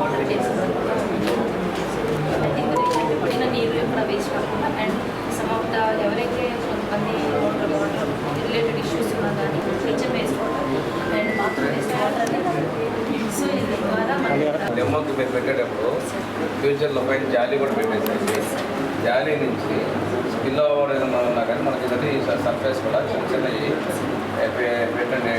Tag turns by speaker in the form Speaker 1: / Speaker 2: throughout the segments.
Speaker 1: Water చేసేసి పడిన నీరు కూడా వేస్ట్ కాకుండా అండ్ సమ్ ఆఫ్ ద ఎవరైతే కొంతమంది వాటర్ వాటర్ రిలేటెడ్ ఇష్యూస్ ఉన్నా కానీ kitchen waste water and bathroom waste water so ఇది ద్వారా మనకి
Speaker 2: డెమోకి మీరు పెట్టేటప్పుడు ఫ్యూచర్లో పైన జాలీ కూడా పెట్టేసేసి జాలీ నుంచి స్పిల్ ఓవర్ ఏదైనా ఉన్నా కానీ మనకి సర్ఫేస్ కూడా చిన్న చిన్నవి పెట్టండి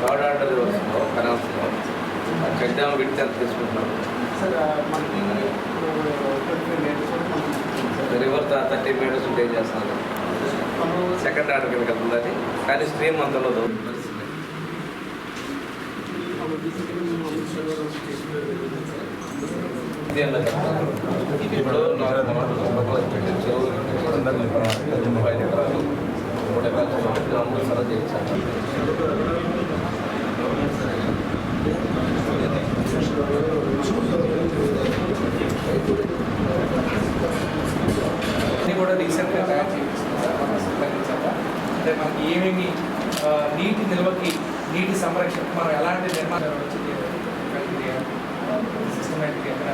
Speaker 2: థర్డ్ ఆర్డర్ వస్తుందో కనౌన్స్లో చెక్ డ్యామ్ విడితే ఎంత తీసుకుంటున్నాం
Speaker 3: మినిట్స్
Speaker 2: రివర్ థర్టీ మీటర్స్ ఉంటే ఏం చేస్తున్నారు
Speaker 3: మనం
Speaker 2: సెకండ్ ఆర్డర్ కింద వెళ్తుంది అది కానీ స్ట్రీమ్ అంత ఇది ఎలా ఇప్పుడు నాలుగు మొక్కలు ఎకరాలు మూడు ఎకరాలు సరఫరా చేయించాను
Speaker 3: అన్నీ కూడా రీసెంట్గా తయారు చేయించాక అంటే మనకి ఏమేమి నీటి నిల్వకి నీటి సంరక్షణ మనం ఎలాంటి నిర్మాణం వచ్చి సిస్టమేటిక్ ఎక్కడ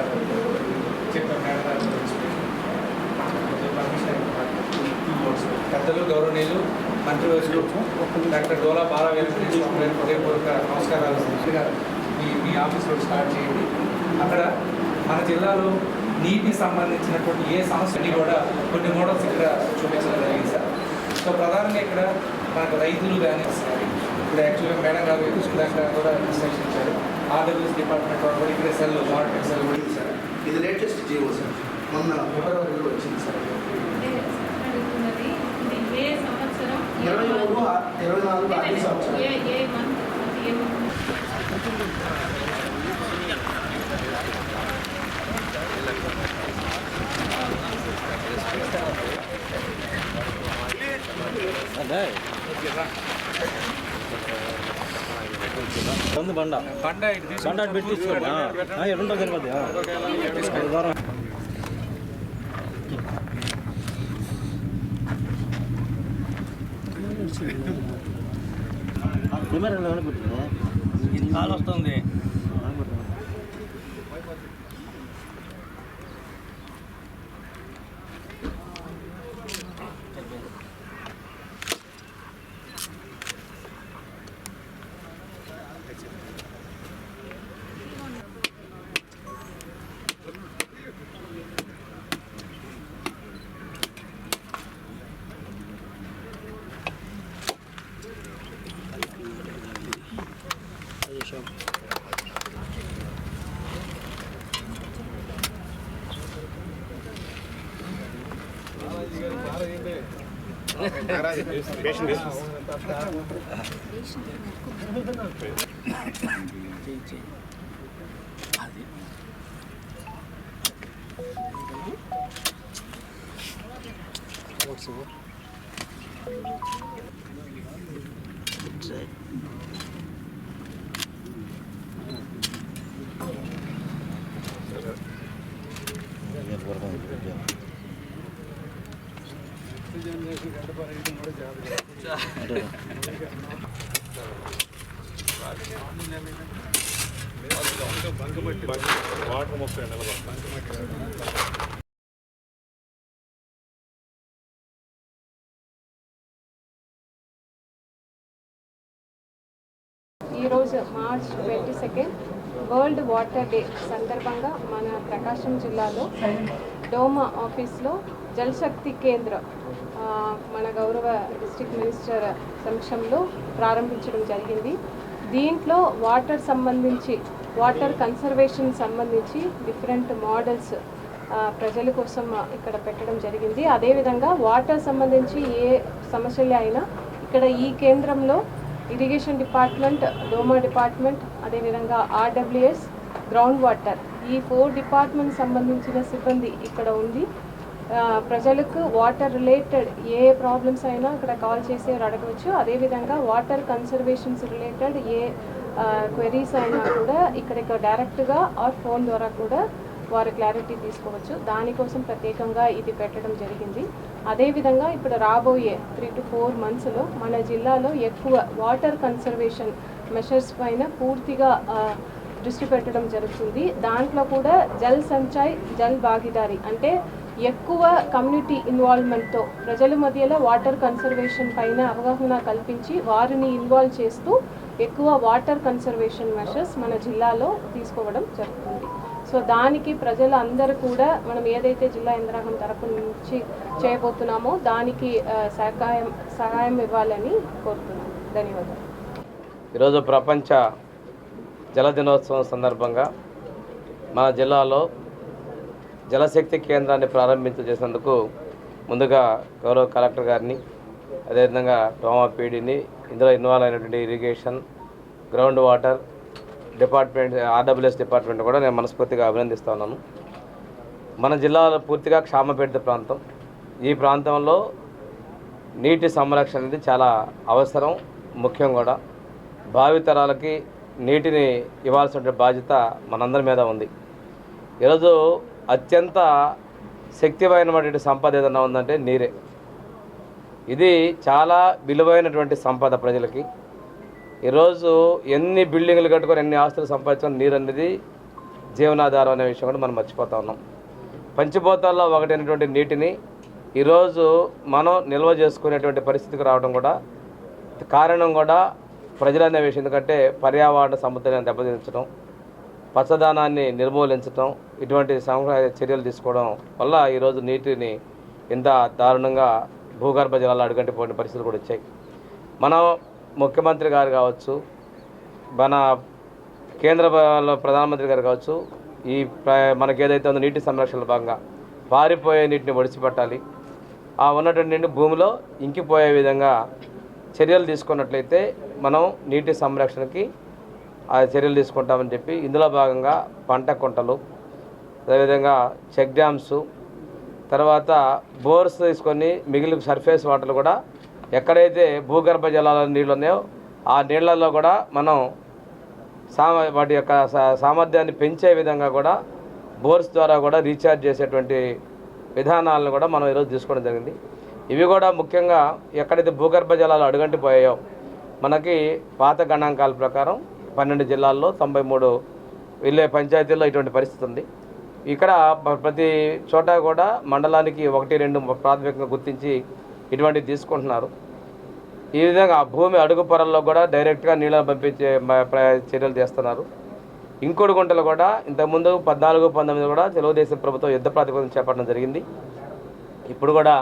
Speaker 3: చెప్పాం మేడం గారు పర్మిషన్ పెద్దలు గౌరవనీయులు మంత్రివర్యులు డాక్టర్ డోలా బాలా వెళ్ళి హృదయపూర్వక నమస్కారాలు మీ మీ ఆఫీస్లో స్టార్ట్ చేయండి. అక్కడ మన జిల్లాలో నీటికి సంబంధించినటువంటి ఏ సమస్యని కూడా కొన్ని మోడల్స్ ఇక్కడ చూపించడం జరిగింది సార్. సో ప్రధానంగా ఇక్కడ మనకు రైతులు కానీ ఇప్పుడు యాక్చువల్గా మేడం గారు ఇక్కడ కూడా విశ్లేషించారు. ఇచ్చారు డిపార్ట్మెంట్ వాళ్ళు కూడా ఇక్కడ సెల్ మానిటరింగ్ సెల్ కూడా ఉంది సార్.
Speaker 4: ఇది లేటెస్ట్ జీవో సార్. మొన్న ఫిబ్రవరిలో వచ్చింది సార్
Speaker 1: అడుగుతున్నది ఇది ఏ సంవత్సరం ఏ
Speaker 4: ఇరవై మూడు
Speaker 1: month?
Speaker 4: ఆ- ఇరవై నాలుగు ఆర్థిక సంవత్సరం
Speaker 1: ఏ ఏ మంత్ ఏ month?
Speaker 5: ఉంది బండ
Speaker 3: బండ ఇటు
Speaker 5: బండ అటు పెట్టి What's up? సరిపోద్ది ఆ.
Speaker 6: ఈరోజు March twenty second world water day సందర్భంగా మన ప్రకాశం జిల్లాలో డోమా ఆఫీస్లో జలశక్తి కేంద్ర మన గౌరవ డిస్ట్రిక్ట్ మినిస్టర్ సమక్షంలో ప్రారంభించడం జరిగింది. దీంట్లో వాటర్ సంబంధించి వాటర్ కన్సర్వేషన్ సంబంధించి డిఫరెంట్ మోడల్స్ ప్రజల కోసం ఇక్కడ పెట్టడం జరిగింది. అదేవిధంగా వాటర్ సంబంధించి ఏ సమస్యలే అయినా ఇక్కడ ఈ కేంద్రంలో ఇరిగేషన్ డిపార్ట్మెంట్ డోమా డిపార్ట్మెంట్ అదేవిధంగా ఆర్డబ్ల్యూఎస్ గ్రౌండ్ వాటర్ ఈ ఫోర్ డిపార్ట్మెంట్ సంబంధించిన సిబ్బంది ఇక్కడ ఉంది. ప్రజలకు వాటర్ రిలేటెడ్ ఏ ప్రాబ్లమ్స్ అయినా ఇక్కడ కాల్ చేసి అడగవచ్చు. అదేవిధంగా వాటర్ కన్సర్వేషన్స్ రిలేటెడ్ ఏ క్వెరీస్ అయినా కూడా ఇక్కడ డైరెక్ట్గా ఆర్ ఫోన్ ద్వారా కూడా వారు క్లారిటీ తీసుకోవచ్చు. దానికోసం ప్రత్యేకంగా ఇది పెట్టడం జరిగింది. అదేవిధంగా ఇప్పుడు రాబోయే త్రీ టు ఫోర్ మంత్స్లో మన జిల్లాలో ఎక్కువ వాటర్ కన్సర్వేషన్ మెషర్స్ పైన పూర్తిగా దృష్టి పెట్టడం జరుగుతుంది. దాంట్లో కూడా జల్ సంచాయ్ జల్ భాగీదారి అంటే ఎక్కువ కమ్యూనిటీ ఇన్వాల్వ్మెంట్తో ప్రజల మధ్యలో వాటర్ కన్సర్వేషన్ పైన అవగాహన కల్పించి వారిని ఇన్వాల్వ్ చేస్తూ ఎక్కువ వాటర్ కన్సర్వేషన్ మెషర్స్ మన జిల్లాలో తీసుకోవడం జరుగుతుంది. సో దానికి ప్రజలు అందరూ కూడా మనం ఏదైతే జిల్లా యంత్రాంగం తరపు నుంచి చేయబోతున్నామో దానికి సహాయం సహాయం ఇవ్వాలని కోరుతున్నాను ధన్యవాదాలు.
Speaker 2: ఈరోజు ప్రపంచ జల దినోత్సవం సందర్భంగా మన జిల్లాలో జలశక్తి కేంద్రాన్ని ప్రారంభించేసేందుకు ముందుగా గౌరవ కలెక్టర్ గారిని అదేవిధంగా టోమా పీడీని ఇందులో ఇన్వాల్వ్ అయినటువంటి irrigation ground water department RWS department కూడా నేను మనస్ఫూర్తిగా అభినందిస్తా ఉన్నాను. మన జిల్లాలో పూర్తిగా క్షామపేట ప్రాంతం. ఈ ప్రాంతంలో నీటి సంరక్షణ అనేది చాలా అవసరం ముఖ్యం కూడా. భావితరాలకి నీటిని ఇవ్వాల్సిన బాధ్యత మనందరి మీద ఉంది. ఈరోజు అత్యంత శక్తిమైనటువంటి సంపద ఏదన్నా ఉందంటే నీరే. ఇది చాలా విలువైనటువంటి సంపద ప్రజలకి. ఈరోజు ఎన్ని బిల్డింగ్లు కట్టుకొని ఎన్ని ఆస్తులు సంపాదించుకొని నీరు అనేది జీవనాధారం అనే విషయం కూడా మనం మర్చిపోతా ఉన్నాం. పంచిపోతాల్లో ఒకటైనటువంటి నీటిని ఈరోజు మనం నిల్వ చేసుకునేటువంటి పరిస్థితికి రావడం కూడా కారణం కూడా ప్రజలనే విషయం ఎందుకంటే పర్యావరణ సమతుల్యాన్ని దెబ్బతించడం పచ్చదనాన్ని నిర్మూలించడం ఇటువంటి సమగ్ర చర్యలు తీసుకోవడం వల్ల ఈరోజు నీటిని ఇంత దారుణంగా భూగర్భ జలాలు అడుగంటిపోయిన పరిస్థితులు కూడా వచ్చాయి. మన ముఖ్యమంత్రి గారు కావచ్చు మన కేంద్ర ప్రధానమంత్రి గారు కావచ్చు ఈ ప్ర- మనకి ఏదైతే ఉందో నీటి సంరక్షణ భాగంగా పారిపోయే నీటిని ఒడిచిపెట్టాలి ఆ ఉన్నటువంటి నీటిని భూమిలో ఇంకిపోయే విధంగా చర్యలు తీసుకున్నట్లయితే మనం నీటి సంరక్షణకి ఆ చర్యలు తీసుకుంటామని చెప్పి ఇందులో భాగంగా పంట కుంటలు అదేవిధంగా చెక్ డ్యామ్స్ తర్వాత బోర్స్ తీసుకొని మిగిలిన సర్ఫేస్ వాటర్లు కూడా ఎక్కడైతే భూగర్భ జలాల నీళ్ళు ఉన్నాయో ఆ నీళ్ళల్లో కూడా మనం సామ వాటి యొక్క సామర్థ్యాన్ని పెంచే విధంగా కూడా బోర్స్ ద్వారా కూడా రీఛార్జ్ చేసేటువంటి విధానాలను కూడా మనం ఈరోజు తీసుకోవడం జరిగింది. ఇవి కూడా ముఖ్యంగా ఎక్కడైతే భూగర్భ జలాలు అడుగంటిపోయాయో మనకి పాత గణాంకాల ప్రకారం పన్నెండు జిల్లాల్లో తొంభై మూడు వెళ్ళే పంచాయతీల్లో ఇటువంటి పరిస్థితి ఉంది. ఇక్కడ ప్రతి చోట కూడా మండలానికి ఒకటి రెండు ప్రాథమికంగా గుర్తించి ఇటువంటివి తీసుకుంటున్నారు. ఈ విధంగా భూమి అడుగు పొరల్లో కూడా డైరెక్ట్గా నీళ్ళని పంపించే చర్యలు చేస్తున్నారు ఇంకోటి గుంటలు కూడా ఇంతకుముందు పద్నాలుగు పంతొమ్మిది కూడా తెలుగుదేశం ప్రభుత్వం యుద్ధ ప్రాతిపదం చేపట్టడం జరిగింది. ఇప్పుడు కూడా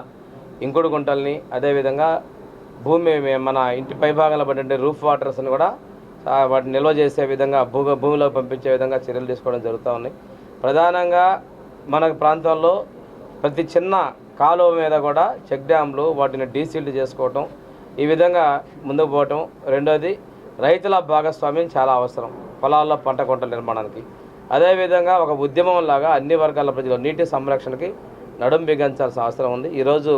Speaker 2: ఇంకుడు గుంటల్ని అదేవిధంగా భూమి మన ఇంటి పైభాగంలో పడిన రూఫ్ వాటర్స్ని కూడా వాటిని నిల్వ చేసే విధంగా భూ భూమిలో పంపించే విధంగా చర్యలు తీసుకోవడం జరుగుతూ ఉన్నాయి. ప్రధానంగా మన ప్రాంతంలో ప్రతి చిన్న కాలువ మీద కూడా చెక్ డ్యామ్లు వాటిని డీసీల్డ్ చేసుకోవటం ఈ విధంగా ముందుకు పోవటం. రెండోది రైతుల భాగస్వామ్యం చాలా అవసరం పొలాల్లో పంట కొంటల నిర్మాణానికి. అదేవిధంగా ఒక ఉద్యమం లాగా అన్ని వర్గాల ప్రజలు నీటి సంరక్షణకి నడుం బిగించాల్సిన అవసరం ఉంది. ఈరోజు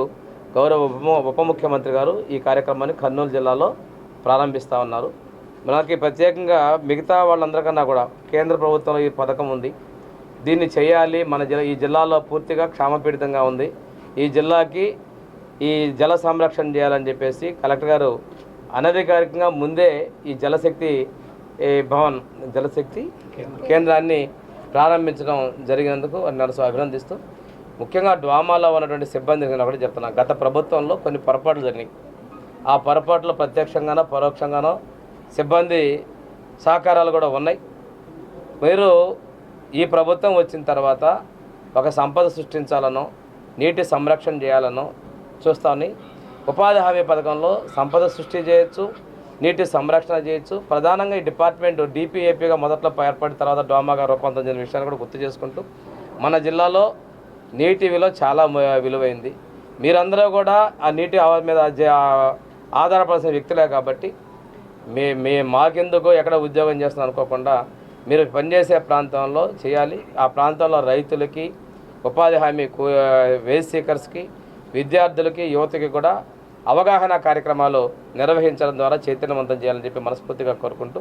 Speaker 2: గౌరవ ఉప ఉప ముఖ్యమంత్రి గారు ఈ కార్యక్రమాన్ని కర్నూలు జిల్లాలో ప్రారంభిస్తూ ఉన్నారు. మనకి ప్రత్యేకంగా మిగతా వాళ్ళందరికన్నా కూడా కేంద్ర ప్రభుత్వంలో ఈ పథకం ఉంది. దీన్ని చేయాలి. మన జిల్లా ఈ జిల్లాలో పూర్తిగా క్షామపీడితంగా ఉంది. ఈ జిల్లాకి ఈ జల సంరక్షణ చేయాలని చెప్పేసి కలెక్టర్ గారు అనధికారికంగా ముందే ఈ జలశక్తి భవన్ జలశక్తి కేంద్రాన్ని ప్రారంభించడం జరిగినందుకు నడుసు అభినందిస్తూ ముఖ్యంగా డ్వామాలో ఉన్నటువంటి సిబ్బంది నేను ఒకటి చెప్తున్నాను గత ప్రభుత్వంలో కొన్ని పొరపాట్లు జరిగినాయి. ఆ పొరపాట్లు ప్రత్యక్షంగానో పరోక్షంగానో సిబ్బంది సహకారాలు కూడా ఉన్నాయి. మీరు ఈ ప్రభుత్వం వచ్చిన తర్వాత ఒక సంపద సృష్టించాలనో నీటి సంరక్షణ చేయాలనో చూస్తామని ఉపాధి హామీ పథకంలో సంపద సృష్టి చేయొచ్చు నీటి సంరక్షణ చేయొచ్చు. ప్రధానంగా ఈ డిపార్ట్మెంట్ డిపిఏపిగా మొదట్లో ఏర్పడిన తర్వాత డోమాగా రూపాంతరం చెందిన విషయాన్ని కూడా గుర్తు చేసుకుంటూ మన జిల్లాలో నీటి విలువ చాలా విలువైంది. మీరందరూ కూడా ఆ నీటి మీద ఆధారపడాల్సిన వ్యక్తులే కాబట్టి మే మే మాకెందుకు ఎక్కడ ఉద్యోగం చేస్తున్నా అనుకోకుండా మీరు పనిచేసే ప్రాంతంలో చేయాలి. ఆ ప్రాంతంలో రైతులకి ఉపాధి హామీ వేస్ట్ సీకర్స్కి విద్యార్థులకి యువతకి కూడా అవగాహన కార్యక్రమాలు నిర్వహించడం ద్వారా చైతన్యవంతం చేయాలని చెప్పి మనస్ఫూర్తిగా కోరుకుంటూ